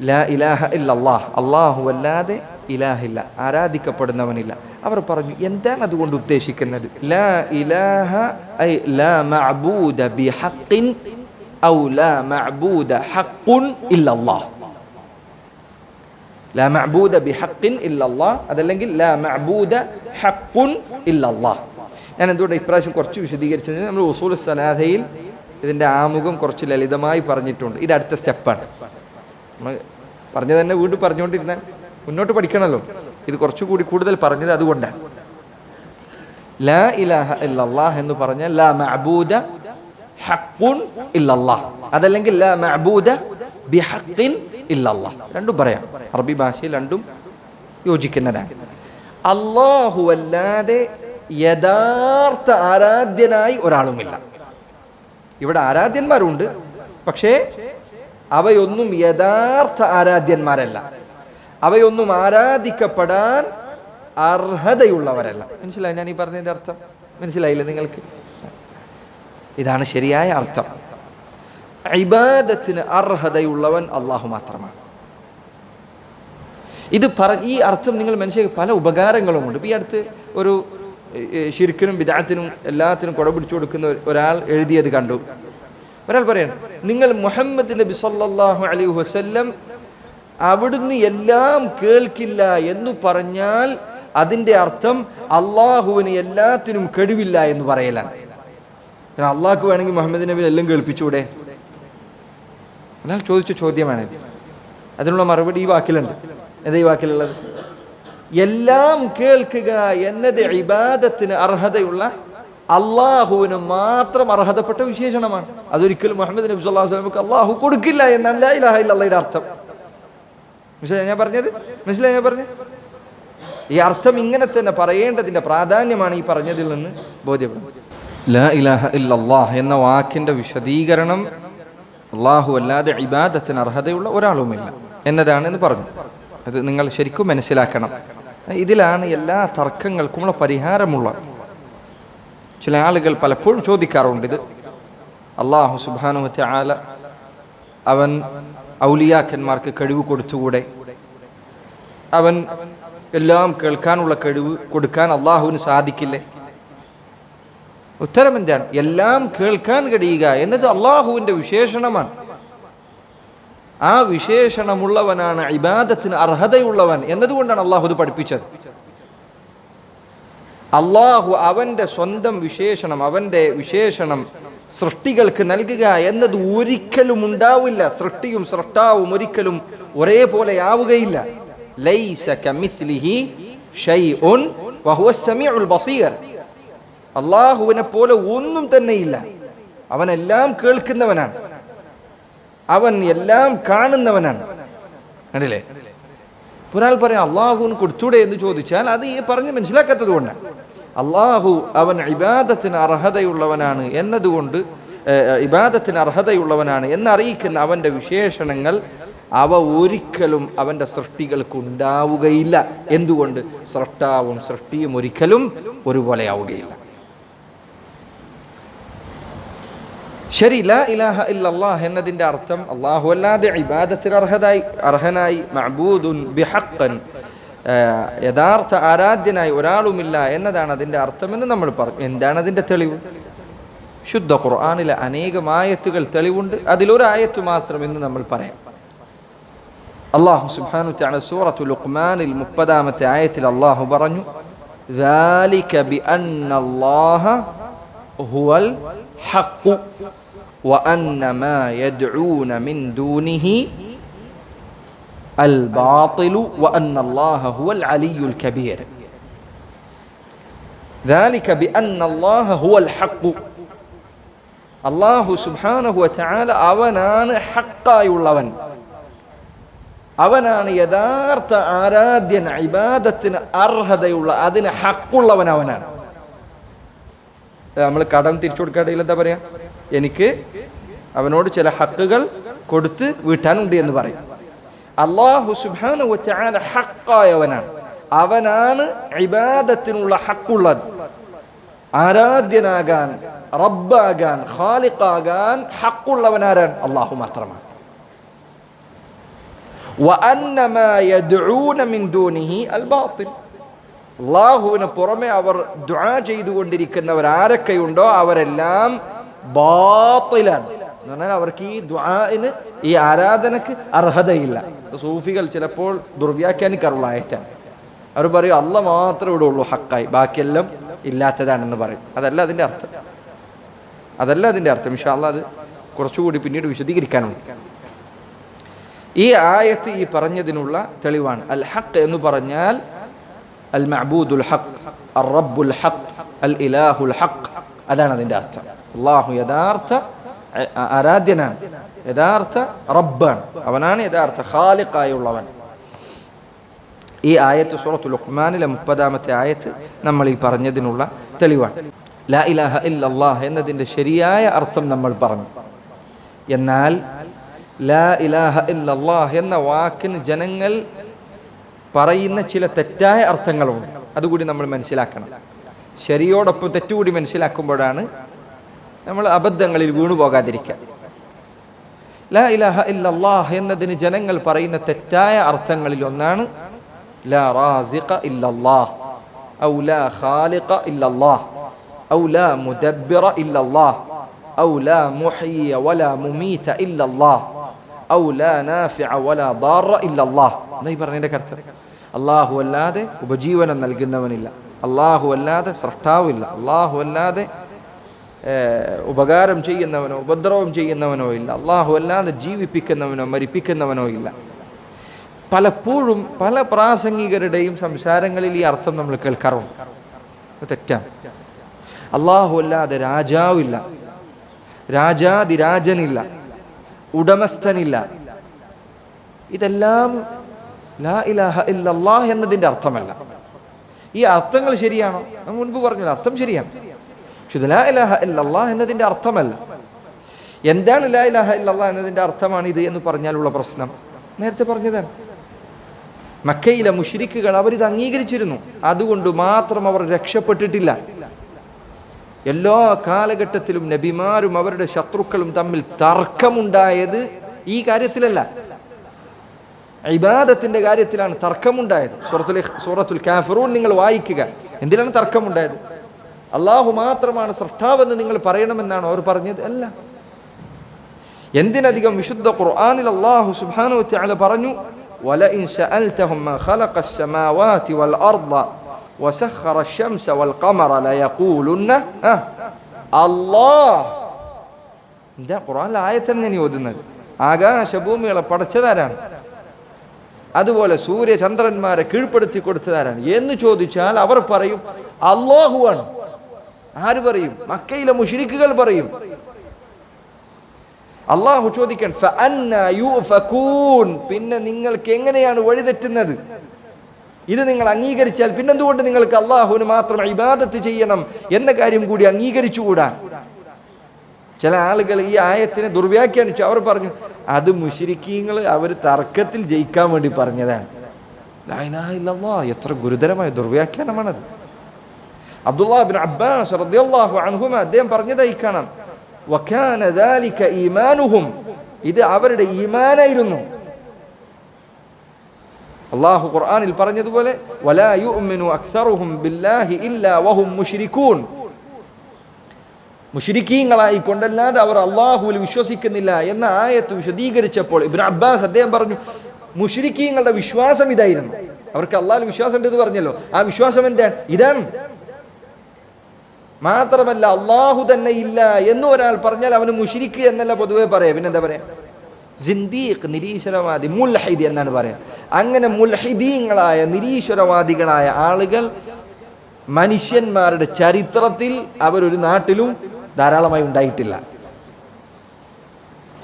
ലാ ഇലാഹ ഇല്ലല്ലാഹ്. അള്ളാഹു അല്ലാതെ ഇലാഹില്ല. ആരാധിക്കപ്പെടുന്നവനില്ല. അവർ പറഞ്ഞു എന്താണ് അതുകൊണ്ട് ഉദ്ദേശിക്കുന്നത്? ലാ ഇലാഹ ഐ ലാ മഅബൂദ ബിഹഖിൻ ഔ ലാ മഅബൂദ ഹഖുൻ ഇല്ലല്ലാഹ്. ലാ മഅബൂദ ബിഹഖിൻ ഇല്ലല്ലാഹ്. അതല്ലെങ്കിൽ ലാ മഅബൂദ ഹഖുൻ ഇല്ലല്ലാഹ്. ഞാൻ എന്തുകൊണ്ട് ഇപ്രാവശ്യം കുറച്ച് വിശദീകരിച്ചത്? നമ്മൾ ഉസൂൽ സലാഹയിൽ ഇതിന്റെ ആമുഖം കുറച്ച് ലളിതമായി പറഞ്ഞിട്ടുണ്ട്. ഇത് അടുത്ത സ്റ്റെപ്പാണ്. പറഞ്ഞു തന്നെ വീണ്ടും പറഞ്ഞുകൊണ്ടിരുന്നാൽ മുന്നോട്ട് പഠിക്കണമല്ലോ ഇത് കുറച്ചുകൂടി കൂടുതൽ പറഞ്ഞത് അതുകൊണ്ടാണ് ലാ ഇലാഹ ഇല്ലല്ലാഹ് എന്ന് പറഞ്ഞാൽ ലാ മഅബൂദ ഹഖുൻ ഇല്ലല്ലാഹ്. അതല്ലെങ്കിൽ ലാ മഅബൂദ ബിഹഖിൻ ഇല്ലല്ലാഹ്. രണ്ടും പറയാം. അറബി ഭാഷയിൽ രണ്ടും യോജിക്കുന്നതാണ്. അല്ലാഹു അല്ലാതെ യഥാർത്ഥ ആരാധ്യനായി ഒരാളുമില്ല. ഇവിടെ ആരാധ്യന്മാരുണ്ട്. പക്ഷേ അവയൊന്നും യഥാർത്ഥ ആരാധ്യന്മാരല്ല. അവയൊന്നും ആരാധിക്കപ്പെടാൻ അർഹതയുള്ളവരല്ല. മനസ്സിലായി ഞാൻ ഈ പറഞ്ഞതിന്റെ അർത്ഥം? മനസ്സിലായില്ലേ നിങ്ങൾക്ക്? ഇതാണ് ശരിയായ അർത്ഥം. ഇബാദത്തിന് അർഹതയുള്ളവൻ അള്ളാഹു മാത്രമാണ്. ഇത് പറ ഈ അർത്ഥം നിങ്ങൾ മനുഷ്യർക്ക് പല ഉപകാരങ്ങളുമുണ്ട്. ഇപ്പം ഈ അടുത്ത് ഒരു ശിരിക്കിനും വിദാത്തിനും എല്ലാത്തിനും കുട പിടിച്ചു കൊടുക്കുന്ന ഒരാൾ എഴുതിയത് കണ്ടു. ഒരാൾ പറയാണ് നിങ്ങൾ മുഹമ്മദ് നബി സല്ലാഹു അലൈഹി വസ്ല്ലം അവിടുന്ന് എല്ലാം കേൾക്കില്ല എന്ന് പറഞ്ഞാൽ അതിന്റെ അർത്ഥം അള്ളാഹുവിന് എല്ലാത്തിനും കഴിവില്ല എന്ന് പറയലാണ്. കാരണം അള്ളാഹ്ക്ക് വേണമെങ്കിൽ മുഹമ്മദ് നബി എല്ലാം കേൾപ്പിച്ചൂടെ ഒരാൾ ചോദിച്ച ചോദ്യമാണ് അതിനുള്ള മറുപടി ഈ വാക്കിലുണ്ട്. എന്താ ഈ വാക്കിലുള്ളത്? എല്ലാം കേൾക്കുക എന്നത് ഇബാദത്തിന് അർഹതയുള്ള അള്ളാഹുവിന് മാത്രം അർഹതപ്പെട്ട വിശേഷണമാണ്. അതൊരിക്കലും മുഹമ്മദ് നബി സല്ലല്ലാഹു അലൈഹി വസല്ലമക്ക് അള്ളാഹു കൊടുക്കില്ല എന്നാണ് ലാ അർത്ഥം. മനസ്സിലായി ഞാൻ പറഞ്ഞത്? മനസ്സിലായി ഞാൻ പറഞ്ഞത്? ഈ അർത്ഥം ഇങ്ങനെ തന്നെ പറയേണ്ടതിന്റെ പ്രാധാന്യമാണ് ഈ പറഞ്ഞതിൽ നിന്ന് ബോധ്യപ്പെടുന്നത്. ലാ ഇലാഹ ഇല്ലല്ലാഹ് എന്ന വാക്കിന്റെ വിശദീകരണം അള്ളാഹു അല്ലാതെ ഇബാദത്തിന് അർഹതയുള്ള ഒരാളുമില്ല എന്നതാണെന്ന് പറഞ്ഞു. അത് നിങ്ങൾ ശരിക്കും മനസ്സിലാക്കണം. ഇതിലാണ് എല്ലാ തർക്കങ്ങൾക്കുമുള്ള പരിഹാരമുള്ളത്. ചില ആളുകൾ പലപ്പോഴും ചോദിക്കാറുണ്ട് ഇത്. അള്ളാഹു സുബാനുവറ്റ ആല അവൻ ഔലിയാക്കന്മാർക്ക് കഴിവ് കൊടുത്തുകൂടെ? അവൻ എല്ലാം കേൾക്കാനുള്ള കഴിവ് കൊടുക്കാൻ അള്ളാഹുവിന് സാധിക്കില്ലേ? ഉത്തരം എന്താണ്? എല്ലാം കേൾക്കാൻ കഴിയുക എന്നത് അള്ളാഹുവിന്റെ വിശേഷണമാണ്. ആ വിശേഷണമുള്ളവനാണ് ഇബാദത്തിന് അർഹതയുള്ളവൻ എന്നതുകൊണ്ടാണ് അള്ളാഹു ഇത് പഠിപ്പിച്ചത്. അള്ളാഹു അവന്റെ സ്വന്തം വിശേഷണം അവന്റെ വിശേഷണം സൃഷ്ടികൾക്ക് നൽകുക എന്നത് ഒരിക്കലും ഉണ്ടാവില്ല. സൃഷ്ടിയും സൃഷ്ടാവും ഒരിക്കലും ഒരേപോലെ ആവുകയില്ല. അള്ളാഹുവിനെ പോലെ ഒന്നും തന്നെയില്ല അവനെല്ലാം കേൾക്കുന്നവനാണ്. അവൻ എല്ലാം കാണുന്നവനാണ്. കണ്ടില്ലേ? ഒരാൾ പറയാം അള്ളാഹുവിന് കൊടുത്തൂടെ? എന്ന് ചോദിച്ചാൽ അത് ഈ പറഞ്ഞ് മനസ്സിലാക്കാത്തത് കൊണ്ടാണ്. അള്ളാഹു അവൻ ഇബാദത്തിന് അർഹതയുള്ളവനാണ് എന്നതുകൊണ്ട് ഇബാദത്തിന് അർഹതയുള്ളവനാണ് എന്നറിയിക്കുന്ന അവന്റെ വിശേഷണങ്ങൾ അവ ഒരിക്കലും അവന്റെ സൃഷ്ടികൾക്ക് ഉണ്ടാവുകയില്ല എന്തുകൊണ്ട്? സൃഷ്ടാവും സൃഷ്ടിയും ഒരിക്കലും ഒരുപോലെ ആവുകയില്ല ശരി ലാ ഇലാഹ ഇല്ലല്ലാഹ് എന്നതിന്റെ അർത്ഥം അള്ളാഹു അല്ലാതെ ഇബാദത്തിന് അർഹതായി അർഹനായി മഅബൂദുൻ ബിഹഖൻ യഥാർത്ഥ ആരാധ്യനായി ഒരാളുമില്ല എന്നതാണ് അതിന്റെ അർത്ഥമെന്ന് നമ്മൾ പറഞ്ഞു എന്താണ് അതിന്റെ തെളിവ്? ശുദ്ധ ഖുർആാനിലെ അനേകം ആയത്തുകൾ തെളിവുണ്ട്. അതിലൊരായത്ത് മാത്രം എന്ന് നമ്മൾ പറയാം. അള്ളാഹു സുബാനു താഴെ സൂറത്തു ലുഖ്മാനിൽ മുപ്പതാമത്തെ ആയത്തിൽ അള്ളാഹു പറഞ്ഞു ഹഖു വഅന്ന മാ യദ്ഊന മിൻ ദൂനിഹി ما يدعون من دونه الباطل وأن الله هو العلي الكبير ذلك بأن الله هو الحق അള്ളാഹു സുബ്ഹാനഹു വതആല അവനാണ് ഹക്കായുള്ളവൻ അവനാണ് യഥാർത്ഥ ആരാധ്യൻ ഇബാദത്തിന് അർഹതയുള്ള അതിന് ഹക്കുള്ളവൻ അവനാണ് നമ്മൾ കടം തിരിച്ചു കൊടുക്കാണെങ്കിൽ എന്താ പറയാ എനിക്ക് അവനോട് ചില ഹക്കുകൾ കൊടുത്ത് വീട്ടാനുണ്ട് എന്ന് പറയും അള്ളാഹു സുബാനുവറ്റാൻ ഹക്കായവനാണ്. അവനാണ് ഇബാദത്തിനുള്ള ഹക്കുള്ളത്. ആരാധ്യനാകാൻ റബ്ബാകാൻ ഖാലിഖാകാൻ ഹക്കുള്ളവനാരാണ് അള്ളാഹു മാത്രമാണ്. അള്ളാഹുവിന് പുറമെ അവർ ദുആ ചെയ്തുകൊണ്ടിരിക്കുന്നവർ ആരൊക്കെയുണ്ടോ അവരെല്ലാം ബാത്തിലാണ്. എന്ന് പറഞ്ഞാൽ അവർക്ക് ഈ ദ്വാന് ഈ ആരാധനക്ക് അർഹതയില്ല. സൂഫികൾ ചിലപ്പോൾ ദുർവ്യാഖ്യാനിക്കാറുള്ള ആയറ്റാണ് അവർ പറയും അല്ല മാത്രമേ ഇവിടെ ഉള്ളൂ ഹക്കായി ബാക്കിയെല്ലാം ഇല്ലാത്തതാണെന്ന് പറയും. അതല്ല അതിന്റെ അർത്ഥം. അതല്ല അതിന്റെ അർത്ഥം. ഇൻഷാല്ല അത് കുറച്ചുകൂടി പിന്നീട് വിശദീകരിക്കാനുണ്ട്. ഈ ആയത്ത് ഈ പറഞ്ഞതിനുള്ള തെളിവാണ്. അൽ ഹക്ക് എന്ന് പറഞ്ഞാൽ അൽ മഹബൂദുൽ ഹക്ക് അർ റബ്ബുൽ ഹക്ക് അൽ ഇലാഹുൽ ഹക്ക് അതാണ് അതിന്റെ അർത്ഥം. അള്ളാഹു യഥാർത്ഥ ആരാധ്യനാണ്? യഥാർത്ഥ റബ്ബാണ്. അവനാണ് യഥാർത്ഥ ഖാലിഖായുള്ളവൻ. ഈ ആയത്ത് സുറത്തു ലുഖ്മാനിലെ മുപ്പതാമത്തെ ആയത്ത് നമ്മൾ ഈ പറഞ്ഞതിനുള്ള തെളിവാണ്. ലാ ഇലാഹ ഇല്ലല്ലാഹ് എന്നതിന്റെ ശരിയായ അർത്ഥം നമ്മൾ പറഞ്ഞു. എന്നാൽ ലാ ഇലാഹ ഇല്ലല്ലാഹ് എന്ന വാക്കിന് ജനങ്ങൾ പറയുന്ന ചില തെറ്റായ അർത്ഥങ്ങളുണ്ട്. അതുകൂടി നമ്മൾ മനസ്സിലാക്കണം. ശരിയോടൊപ്പം തെറ്റുകൂടി മനസ്സിലാക്കുമ്പോഴാണ് നമ്മൾ അബദ്ധങ്ങളിൽ വീണു പോകാതിരിക്കുക ലാ ഇലഹ ഇല്ലല്ലാഹ് എന്നതിന് ജനങ്ങൾ പറയുന്ന തെറ്റായ അർത്ഥങ്ങളിൽ ഒന്നാണ് ലാ റാസിഖ ഇല്ലല്ലാഹ്. ഔ ലാ ഖാലിഖ ഇല്ലല്ലാഹ്. ഔ ലാ മുദബ്ബിറ ഇല്ലല്ലാഹ്. ഔ ലാ മുഹയ്യ വലാ മുമീത ഇല്ലല്ലാഹ്. ഔ ലാ നാഫിഅ വലാ ദാറ ഇല്ലല്ലാഹ്. എന്നായി പറഞ്ഞതിന്റെ കർത്തം അല്ലാഹു അല്ലാതെ ഉപജീവനം നൽകുന്നവനില്ല. അല്ലാഹു അല്ലാതെ സൃഷ്ടാവില്ല. അല്ലാഹു അല്ലാതെ ഉപകാരം ചെയ്യുന്നവനോ ഉപദ്രവം ചെയ്യുന്നവനോ ഇല്ല. അള്ളാഹു അല്ലാതെ ജീവിപ്പിക്കുന്നവനോ മരിപ്പിക്കുന്നവനോ ഇല്ല. പലപ്പോഴും പല പ്രാസംഗികരുടെയും സംസാരങ്ങളിൽ ഈ അർത്ഥം നമ്മൾ കേൾക്കാറുണ്ട്. തെറ്റാണ്. അള്ളാഹു അല്ലാതെ രാജാവില്ല. രാജാതിരാജനില്ല. ഉടമസ്ഥനില്ല. ഇതെല്ലാം ലാ ഇലാഹ ഇല്ലല്ലാഹ് എന്നതിന്റെ അർത്ഥമല്ല. ഈ അർത്ഥങ്ങൾ ശരിയാണോ? നമ്മൾ മുൻപ് പറഞ്ഞു അർത്ഥം ശരിയാണ്. ഇത് ലാ ഇലാഹ എന്നതിന്റെ അർത്ഥമല്ല. എന്താണ് ലാ ഇലാഹ ഇല്ലല്ലാഹ് എന്നതിന്റെ അർത്ഥമാണ് ഇത് എന്ന് പറഞ്ഞാലുള്ള പ്രശ്നം. നേരത്തെ പറഞ്ഞതാണ്. മക്കയിലെ മുഷിരിക്കുകൾ അവരിത് അംഗീകരിച്ചിരുന്നു. അതുകൊണ്ട് മാത്രം അവർ രക്ഷപ്പെട്ടിട്ടില്ല. എല്ലാ കാലഘട്ടത്തിലും നബിമാരും അവരുടെ ശത്രുക്കളും തമ്മിൽ തർക്കമുണ്ടായത് ഈ കാര്യത്തിലല്ല. ഇബാദത്തിന്റെ കാര്യത്തിലാണ് തർക്കമുണ്ടായത്. സൂറത്തുൽ സൂറത്തുൽ കാഫറൂൺ നിങ്ങൾ വായിക്കുക. എന്തിനാണ് തർക്കമുണ്ടായത്? അള്ളാഹു മാത്രമാണ് സൃഷ്ടാവെന്ന് നിങ്ങൾ പറയണമെന്നാണ് അവർ പറഞ്ഞത് അല്ല എന്തിനധികം വിശുദ്ധ ഖുർആനിൽ അള്ളാഹു സുബ്ഹാനഹു വതആല പറഞ്ഞു ولئن سألتهم من خلق السماوات والأرض وسخر الشمس والقمر ليقولن آه الله എന്താ ഖുർആനിലെ ആയത്താണ് ഞാൻ ഈ ഓതുന്നത് ആകാശഭൂമികളെ പടച്ചതാരാണ് അതുപോലെ സൂര്യ ചന്ദ്രന്മാരെ കീഴ്പ്പെടുത്തി കൊടുത്തതാരാണ് എന്ന് ചോദിച്ചാൽ അവർ പറയും അള്ളാഹുവാണ് ആര് പറയും? മക്കയിലെ മുഷിരിക്കുകൾ പറയും. അള്ളാഹു ചോദിക്കാൻ? പിന്നെ നിങ്ങൾക്ക് എങ്ങനെയാണ് വഴിതെറ്റുന്നത് ഇത് നിങ്ങൾ അംഗീകരിച്ചാൽ പിന്നെന്തുകൊണ്ട് നിങ്ങൾക്ക് അള്ളാഹുവിന് മാത്രം ഇബാദത്ത് ചെയ്യണം എന്ന കാര്യം കൂടി അംഗീകരിച്ചുകൂടാ? ചില ആളുകൾ ഈ ആയത്തിനെ ദുർവ്യാഖ്യാനിച്ചു അവർ പറഞ്ഞു അത് മുഷിരിക്കീങ്ങൾ അവർ തർക്കത്തിൽ ജയിക്കാൻ വേണ്ടി പറഞ്ഞതാണ്. എത്ര ഗുരുതരമായ ദുർവ്യാഖ്യാനമാണത്. അബ്ദുല്ലാഹിബിൻ അബ്ബാസ് റളിയല്ലാഹു അൻഹുമ അദ്ദേഹം പറഞ്ഞതായി കാണാം. വകാന ദാലിക ഈമാനുഹും. ഇത് അവരുടെ ഈമാനായിരുന്നു. അള്ളാഹു ഖുർആനിൽ പറഞ്ഞതുപോലെ വലാ യുഅ്മിനു അക്സറുഹും ബില്ലാഹി ഇല്ലാ വഹും മുശ്രികൂൻ മുഷിരിക്കീങ്ങളായി കൊണ്ടല്ലാതെ അവർ അള്ളാഹുവിൽ വിശ്വസിക്കുന്നില്ല എന്ന ആയത്ത് വിശദീകരിച്ചപ്പോൾ ഇബ്ൻ അബ്ബാസ് അദ്ദേഹം പറഞ്ഞു മുഷിരിക്കീങ്ങളുടെ വിശ്വാസം ഇതായിരുന്നു. അവർക്ക് അള്ളാഹുൽ വിശ്വാസം ഉണ്ടെന്ന് പറഞ്ഞല്ലോ. ആ വിശ്വാസം എന്താണ്? ഇതാണ്. മാത്രമല്ല അള്ളാഹു തന്നെ ഇല്ല എന്ന് ഒരാൾ പറഞ്ഞാൽ അവന് മുഷിരിക്ക് എന്നല്ല പൊതുവെ പറയാം. പിന്നെന്താ പറയാ? ജിന്ദീഖ് നിരീശ്വരവാദി മുൽഹിദ് എന്നാണ് പറയാം. അങ്ങനെ മുൽഹിദീങ്ങളായ നിരീശ്വരവാദികളായ ആളുകൾ മനുഷ്യന്മാരുടെ ചരിത്രത്തിൽ അവരൊരു നാട്ടിലും ധാരാളമായി ഉണ്ടായിട്ടില്ല.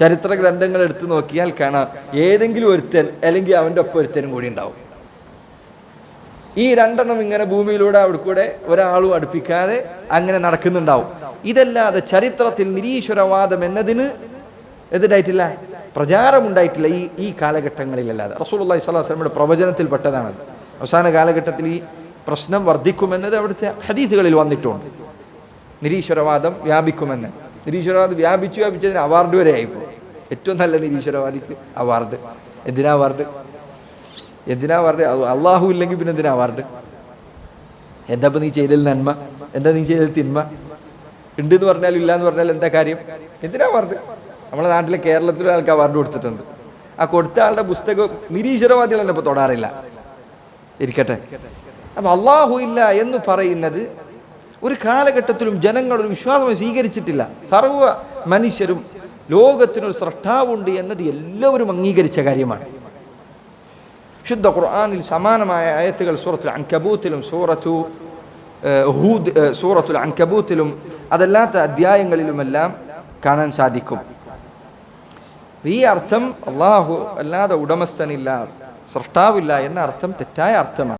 ചരിത്ര ഗ്രന്ഥങ്ങൾ എടുത്തു നോക്കിയാൽ കാണാം. ഏതെങ്കിലും ഒരുത്തൻ അല്ലെങ്കിൽ അവന്റെ ഒപ്പം ഒരുത്തനും കൂടി ഉണ്ടാവും. ഈ രണ്ടെണ്ണം ഇങ്ങനെ ഭൂമിയിലൂടെ അവിടെ കൂടെ ഒരാളും അടുപ്പിക്കാതെ അങ്ങനെ നടക്കുന്നുണ്ടാവും. ഇതല്ലാതെ ചരിത്രത്തിൽ നിരീശ്വരവാദം എന്നതിന് എതിരായിട്ടില്ല. പ്രചാരമുണ്ടായിട്ടില്ല ഈ ഈ കാലഘട്ടങ്ങളിലല്ലാതെ. അള്ളഹി സ്വലാഹു പ്രവചനത്തിൽ പെട്ടതാണത് അവസാന കാലഘട്ടത്തിൽ ഈ പ്രശ്നം വർദ്ധിക്കുമെന്നത് അവിടുത്തെ ഹദീസുകളിൽ വന്നിട്ടുണ്ട്. നിരീശ്വരവാദം വ്യാപിക്കുമെന്ന്. നിരീശ്വരവാദം വ്യാപിച്ചു വ്യാപിച്ചതിന് അവാർഡ് വരെ ആയിപ്പോ ഏറ്റവും നല്ല നിരീശ്വരവാദിക്ക് അവാർഡ്. എന്തിനാ അവാർഡ്? എന്തിനാ അവാർഡ് അള്ളാഹു ഇല്ലെങ്കിൽ പിന്നെ എന്തിനാ അവാർഡ് എന്താ നീ ചെയ്തതിൽ നന്മ? എന്താ നീ ചെയ്തതിൽ തിന്മ? ഉണ്ട് എന്ന് പറഞ്ഞാലും ഇല്ല എന്ന് പറഞ്ഞാൽ എന്താ കാര്യം? എന്തിനാ അവാർഡ് നമ്മളെ നാട്ടിലെ കേരളത്തിലെ ആൾക്ക് അവാർഡ് കൊടുത്തിട്ടുണ്ട്. ആ കൊടുത്ത ആളുടെ പുസ്തകം നിരീശ്വരവാദികൾ തന്നെ ഇപ്പൊ തൊടാറില്ല. ഇരിക്കട്ടെ. അപ്പൊ അള്ളാഹു ഇല്ല എന്ന് പറയുന്നത് ഒരു കാലഘട്ടത്തിലും ജനങ്ങൾ ഒരു വിശ്വാസം സ്വീകരിച്ചിട്ടില്ല. സർവ മനുഷ്യരും ലോകത്തിനൊരു സ്രഷ്ടാവുണ്ട് എന്നത് എല്ലാവരും അംഗീകരിച്ച കാര്യമാണ്. ശുദ്ധ ഖുർആനിൽ സമാനമായ ആയത്തുകൾ സൂറത്തുൽ അൻകബൂത്തിലും സൂറത്തു ഹൂദ് സൂറത്തുൽ അൻകബൂത്തിലും അതല്ലാത്ത അധ്യായങ്ങളിലുമെല്ലാം കാണാൻ സാധിക്കും. ഈ അർത്ഥം അള്ളാഹു അല്ലാതെ ഉടമസ്ഥനില്ല സൃഷ്ടാവില്ല എന്ന അർത്ഥം തെറ്റായ അർത്ഥമാണ്.